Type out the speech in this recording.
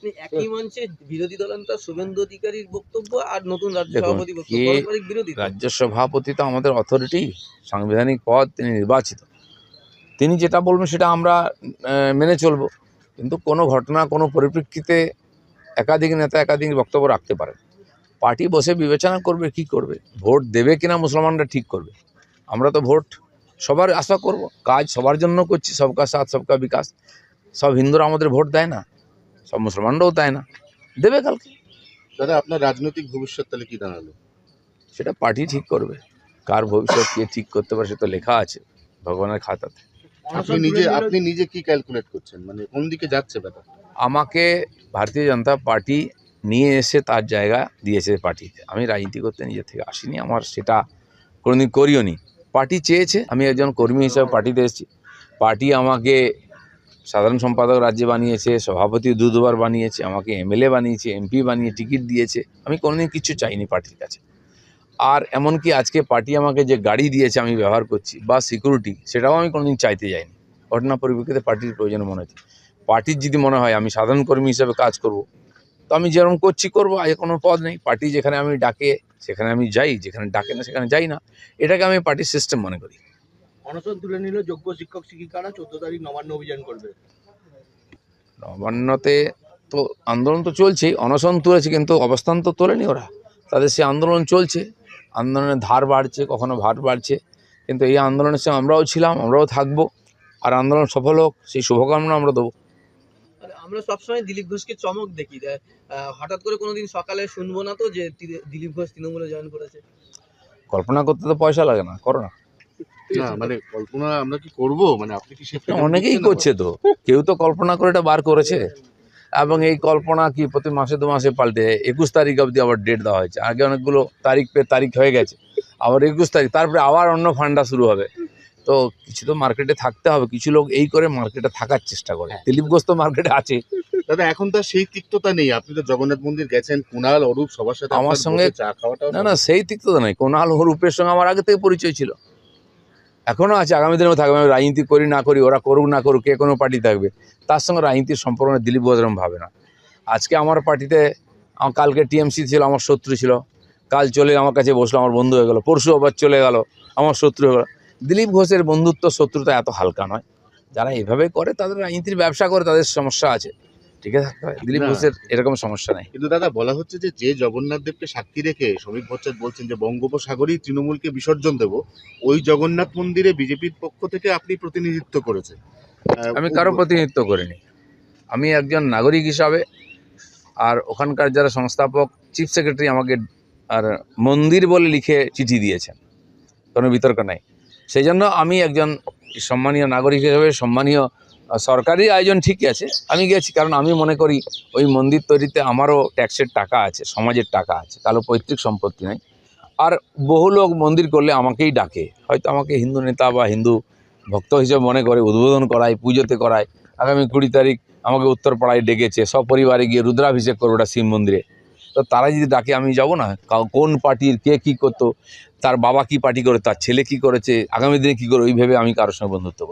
আপনি একই মঞ্চে বিরোধী দলনেতা শুভেন্দু অধিকারীর বক্তব্য আর নতুন রাজ্য সভাপতি বক্তব্য পারস্পরিক বিরোধী তো। রাজ্য সভাপতি তো আমাদের অথরিটি সাংবিধানিক পদ তিনি নির্বাচিত। তিনি যেটা বলবেন সেটা আমরা মেনে চলবো। কিন্তু কোনো ঘটনা কোনো পরিপ্রেক্ষিতে একাধিক নেতা একাধিক বক্তব্য রাখতে পারে পার্টি বসে বিবেচনা করবে কি করবে? ভোট দেবে কিনা মুসলমানরা ঠিক করবে। আমরা তো ভোট সবার আশা করব। কাজ সবার জন্য করছি সবকা সাথ সবকা বিকাশ। সব হিন্দুরা আমাদের ভোট দেয় না। সব মুসলমানরাও দেয় না? দেবে কালকে। দাদা আপনার রাজনৈতিক ভবিষ্যৎ তাহলে কি দাঁড়াল? সেটা পার্টি ঠিক করবে। কার ভবিষ্যৎ কে ঠিক করতে পারে সে তো লেখা আছে ভগবানের খাতাতে। আপনি নিজে আপনি নিজে কি ক্যালকুলেট করছেন? মানে কোন দিকে যাচ্ছে ব্যাপার? আমাকে ভারতীয় জনতা পার্টি নিয়ে এসে তার জায়গা দিয়েছে পার্টিতে। আমি রাজনীতি করতে নিজের থেকে আসিনি। আমার সেটা কোনোদিন করিও নি পার্টি চেয়েছে। আমি একজন কর্মী হিসাবে পার্টিতে এসেছি। পার্টি আমাকে সাধারণ সম্পাদক রাজ্যে বানিয়েছে, সভাপতি দু দুবার বানিয়েছে, আমাকে এমএলএ বানিয়েছে, এমপি বানিয়ে টিকিট দিয়েছে। আমি কোনোদিন কিছু চাইনি পার্টির কাছে। আর এমনকি আজকে পার্টি আমাকে যে গাড়ি দিয়েছে আমি ব্যবহার করছি বা সিকিউরিটি সেটাও আমি কোনোদিন চাইতে যাইনি। ঘটনা পরিপ্রেক্ষিতে পার্টির প্রয়োজন মনে হচ্ছে। পার্টির যদি মনে হয় আমি সাধারণ কর্মী হিসেবে কাজ করব, তো আমি যেরকম করছি করব আজ কোনো পদ নেই। পার্টি যেখানে আমি ডাকে, সেখানে আমি যাই, যেখানে ডাকে না সেখানে যাই না। এটাকে আমি পার্টির সিস্টেম মনে করি। অনশন তুলে নিল যোগ্য শিক্ষক শিক্ষিকারা চোদ্দ তারিখ নবান্ন অভিযান করবে। নবান্নতে তো আন্দোলন তো চলছেই অনশন তুলেছে কিন্তু অবস্থান তো তোলেনি ওরা। তাদের সে আন্দোলন চলছে আন্দোলনের ধার বাড়ছে কখনো ভার বাড়ছে। কিন্তু এই আন্দোলনের সঙ্গে আমরাও ছিলাম আমরাও থাকব আর আন্দোলন সফল হোক সেই শুভকামনা আমরা দেবো। আর আমরা সবসময় দিলীপ ঘোষকে চমক দেখি হঠাৎ করে কোনোদিন সকালে শুনব না তো যে দিলীপ ঘোষ তৃণমূলে জয়েন করেছে? কল্পনা করতে তো পয়সা লাগে না করো না। না মানে কল্পনা আমরা কি করব? মানে আপনি কি সেটা অনেকেই করছে তো। কেউ তো কল্পনা করে এটা বার করেছে। এবং এই কল্পনা কি প্রতি মাসে দু মাসে পাল্টে একুশ তারিখ অবধি আবার ডেট দেওয়া হয়েছে। আগে অনেকগুলো তারিখ পে তারিখ হয়ে গেছে আবার একুশ তারিখ তারপরে আবার অন্য ফান্ডা শুরু হবে। তো কিছু তো মার্কেটে থাকতে হবে কিছু লোক এই করে মার্কেটে থাকার চেষ্টা করে। দিলীপ ঘোষ তো মার্কেটে আছে। দাদা এখন তার সেই তিক্ততা নেই। আপনি তো জগন্নাথ মন্দির গেছেন কুণাল অরূপ সবার সাথে আমার সঙ্গে- চা খাওয়াটাও না না সেই তিক্ততা নেই। কোনাল রূপের সঙ্গে আমার আগে থেকে পরিচয় ছিল। এখনও আছে, আগামী দিনেও থাকবে আমি রাজনীতি করি না করি, ওরা করুক না করুক, কে কোনো পার্টি থাকবে। তার সঙ্গে রাজনীতির সম্পর্ক দিলীপ বজরম ভাবে না। আজকে আমার পার্টিতে, আমার কালকে টিএমসি ছিল, আমার শত্রু ছিল। কাল চলে আমার কাছে বসল, আমার বন্ধু হয়ে গেল। পরশু আবার চলে গেল, আমার শত্রু হয়ে গেল। দিলীপ ঘোষের বন্ধুত্ব, শত্রুতা এত হালকা নয়। যারা এভাবে করে, তাদের রাজনীতির ব্যবসা করে, তাদের সমস্যা আছে। ঠিক আছে? থাকতে হয় দিলীপ ঘোষের এরকম সমস্যা নেই। কিন্তু দাদা বলা হচ্ছে যে যে জগন্নাথ দেবকে সাক্ষী রেখে শ্রমিক ভট্টাচার্য বলছেন যে বঙ্গোপসাগরেই তৃণমূলকে বিসর্জন দেব ওই জগন্নাথ মন্দিরে বিজেপির পক্ষ থেকে আপনি প্রতিনিধিত্ব করেছেন। আমি কারও প্রতিনিধিত্ব করিনি। আমি একজন নাগরিক হিসাবে আর ওখানকার যারা সংস্থাপক চিফ সেক্রেটারি আমাকে আর মন্দির বলে লিখে চিঠি দিয়েছেন। কোনো বিতর্ক নাই। সেই জন্য আমি একজন সম্মানীয় নাগরিক হিসেবে সম্মানীয় সরকারি আয়োজন ঠিকই আছে, আমি গেছি, কারণ আমি মনে করি ওই মন্দির তৈরিতে আমারও ট্যাক্সের টাকা আছে, সমাজের টাকা আছে তাহলে পৈতৃক সম্পত্তি নাই। আর বহু লোক মন্দির করলে আমাকেই ডাকে, হয়তো আমাকে হিন্দু নেতা বা হিন্দু ভক্ত হিসেবে মনে করে, উদ্বোধন করায়, পুজোতে করায়, আগামী কুড়ি তারিখ আমাকে উত্তরপাড়ায় ডেকেছে, সপরিবারে গিয়ে রুদ্রাভিষেক করব ওটা শিব মন্দিরে। তো তারা যদি ডাকে, আমি যাব না কোন পার্টির কে কী করতো, তার বাবা কি পার্টি করে, তার ছেলে কি করেছে, আগামী দিনে কী করে, ওই ভেবে আমি কারোর সঙ্গে বন্ধুত্ব করি